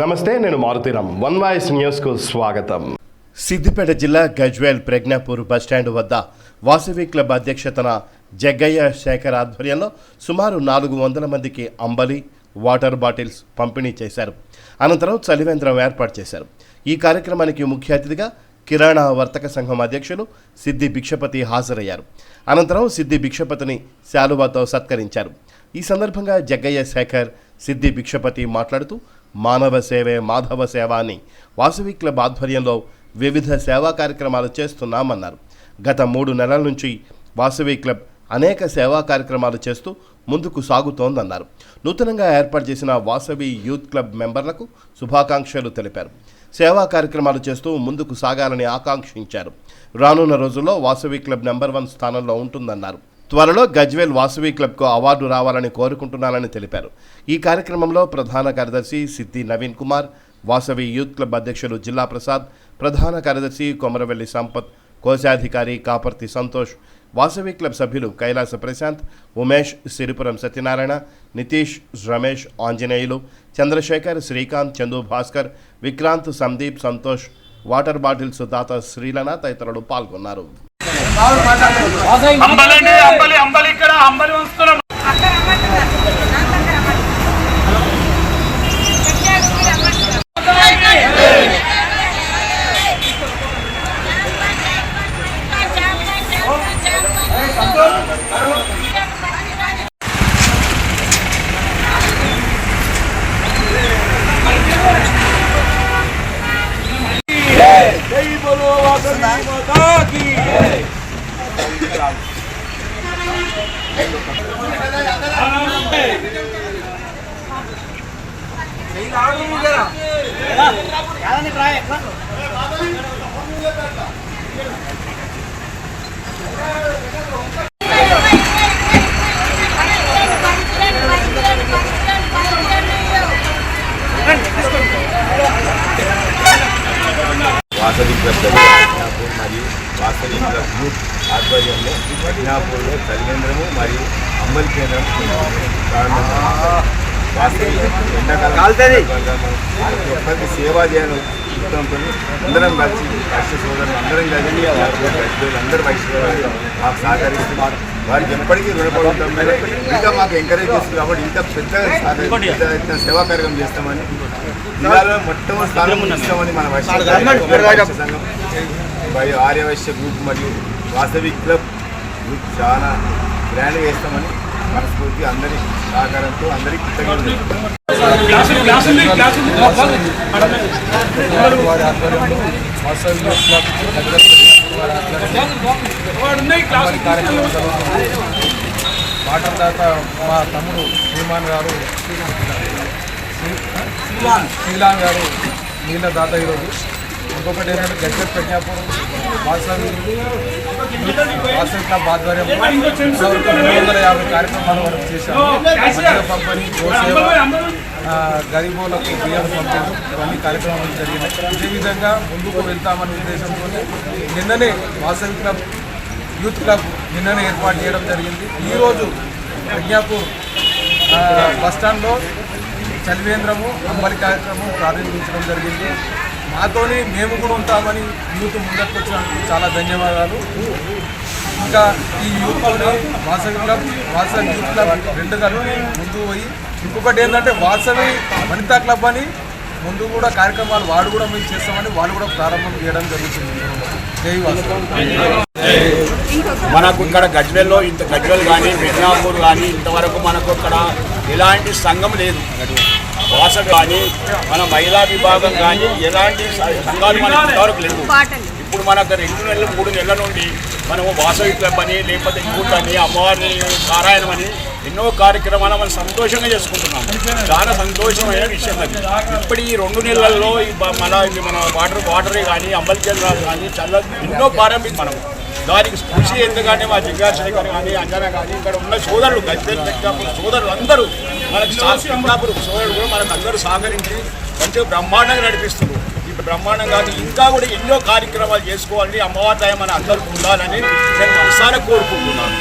నమస్తే నేను Maruthi Ram one voice న్యూస్కు స్వాగతం. సిద్దిపేట జిల్లా గజ్వేల్ ప్రజ్ఞాపూర్ బస్టాండ్ వద్ద వాసవి క్లబ్ అధ్యక్షతన జగ్గయ్య శేఖర్ ఆధ్వర్యంలో సుమారు నాలుగు వందల మందికి అంబలి వాటర్ బాటిల్స్ పంపిణీ చేశారు. అనంతరం చలివేంద్రం ఏర్పాటు చేశారు. ఈ కార్యక్రమానికి ముఖ్య అతిథిగా కిరాణా వర్తక సంఘం అధ్యక్షులు సిద్ది భిక్షపతి హాజరయ్యారు. అనంతరం సిద్ది భిక్షపతిని శాలువాతో సత్కరించారు. ఈ సందర్భంగా జగ్గయ్య శేఖర్ సిద్ది భిక్షపతి మాట్లాడుతూ మానవ సేవే మాధవ సేవ అని వాసవి క్లబ్ ఆధ్వర్యంలో వివిధ సేవా కార్యక్రమాలు చేస్తున్నామన్నారు. గత మూడు నెలల నుంచి వాసవి క్లబ్ అనేక సేవా కార్యక్రమాలు చేస్తూ ముందుకు సాగుతోందన్నారు. నూతనంగా ఏర్పాటు చేసిన వాసవి యూత్ క్లబ్ మెంబర్లకు శుభాకాంక్షలు తెలిపారు. సేవా కార్యక్రమాలు చేస్తూ ముందుకు సాగాలని ఆకాంక్షించారు. రానున్న రోజుల్లో వాసవి క్లబ్ నెంబర్ వన్ స్థానంలో ఉంటుందన్నారు. త్వరలో గజ్వేల్ వాసవి క్లబ్కు అవార్డు రావాలని కోరుకుంటున్నానని తెలిపారు. ఈ కార్యక్రమంలో ప్రధాన కార్యదర్శి సిద్ది నవీన్ కుమార్ వాసవి యూత్ క్లబ్ అధ్యక్షులు జిల్లా ప్రసాద్ ప్రధాన కార్యదర్శి కొమరవెల్లి సంపత్ కోశాధికారి కాపర్తి సంతోష్ వాసవి క్లబ్ సభ్యులు కైలాస ప్రశాంత్ ఉమేష్ సిరిపురం సత్యనారాయణ నితీష్ రమేష్ ఆంజనేయులు చంద్రశేఖర్ శ్రీకాంత్ చందు భాస్కర్ విక్రాంత్ సందీప్ సంతోష్ వాటర్ బాటిల్స్ దాత శ్రీలన తదితరులు పాల్గొన్నారు. అంబలండి అంబలి అంబలి ఇక్కడ అంబలి వస్తున్నాం వాసవి క్లబ్ ప్రజ్ఞాపూర్ మరియు వాసవి గ్రూప్ ఆధ్వర్యంలో ప్రజ్ఞాపూర్లో కలిగేంద్రము మరియు అమ్మల్ కేంద్రం ప్రారంభించారు ఎండాకాలం ప్రతి ఒక్కరికి సేవ చేయడం అందరం కలిసి కష్ట సోదరులు అందరం కలిసి వైద్యులు అందరూ వైద్యులు మాకు సహకరిస్తున్నారు వారికి ఎప్పటికీ రుణపడి ఉంటాం మరి ఇంకా మాకు ఎంకరేజ్ చేస్తుంది కాబట్టి ఇంకా పెద్దగా పెద్ద సేవా కార్యక్రమం చేస్తామని జిల్లాలో మొట్టమొదటి స్థానం ఇస్తామని మన వైశ్య సంఘం మరియు ఆర్యవైశ్య గ్రూప్ మరియు వాసవి క్లబ్ గ్రూప్ చాలా గ్రాండ్గా వేస్తామని మనస్ఫూర్తి అందరి సహకారంతో అందరికీ వారి వారి వాటర్ దాత మా తమ్ముడు శ్రీమాన్ గారు శ్రీలాన్ గారు నీళ్ళ దాత ఈరోజు. ఇంకొకటి ఏంటంటే గజ్జెట్ ప్రజ్ఞాపురం వాసవి వాసవి క్లబ్ ఆధ్వర్యంలో రెండు వందల యాభై కార్యక్రమాలు వరకు చేశాము పంపిణీ గరీబులకు బియ్యం పంపిణీ ఇవన్నీ కార్యక్రమాలు జరిగినాయి. ఇదే విధంగా ముందుకు వెళ్తామనే ఉద్దేశంతో నిన్ననే వాసవి క్లబ్ యూత్ క్లబ్ నిన్ననే ఏర్పాటు చేయడం జరిగింది. ఈరోజు ప్రజ్ఞాపూర్ బస్టాండ్లో చలివేంద్రము అంబలి కార్యక్రమం ప్రారంభించడం జరిగింది. మాతోనే మేము కూడా ఉంటామని యూత్ ముందరికి వచ్చినందుకు చాలా ధన్యవాదాలు. ఇంకా ఈ యూత్లోనే Vasavi club Vasavi youth club రెండు కలిపి ముందు పోయి ఇంకొకటి ఏంటంటే వాసవి వనితా క్లబ్ అని ముందు కూడా కార్యక్రమాలు వాడు కూడా మేము చేస్తామని వాళ్ళు కూడా ప్రారంభం చేయడం జరుగుతుంది. జై వాసవి. మనకు ఇక్కడ గజ్వెల్లో ఇంత గజ్వెల్ కానీ మిడ్నాపూర్ కానీ ఇంతవరకు మనకు ఇక్కడ ఎలాంటి సంఘం లేదు. వాస కానీ మన మహిళా విభాగం కానీ ఎలాంటి సంఘాలు మనకు ఇంతవరకు లేవు. ఇప్పుడు మనకు రెండు నెలలు మూడు నెలల నుండి మనము వాసవి క్లబ్ అని లేకపోతే యూత్ అని అమ్మవారిని పారాయణం అని ఎన్నో కార్యక్రమాలు మనం సంతోషంగా చేసుకుంటున్నాం. చాలా సంతోషమైన విషయం అది. ఇప్పుడు ఈ రెండు నెలల్లో మన ఇది మన వాటర్ వాటర్ కానీ అంబలి కేంద్రాలు కానీ చల్ల ఎన్నో ప్రారంభించి మనము. దానికి స్పృశి ఎందుకంటే మా జిజ్ఞాశేఖర్ కానీ అంజనా కానీ ఇక్కడ ఉన్న సోదరులు గజ్వేల్ పెద్దాపురం సోదరులు అందరూ మనకి పెద్దాపురం సోదరులు కూడా మనకు అందరూ సహకరించి మంచిగా బ్రహ్మాండంగా నడిపిస్తున్నారు. ఇప్పుడు బ్రహ్మాండం కాదు ఇంకా కూడా ఎన్నో కార్యక్రమాలు చేసుకోవాలని అమ్మవారి దయ మన అందరూ ఉండాలని నేను మనసారా కోరుకుంటున్నాను.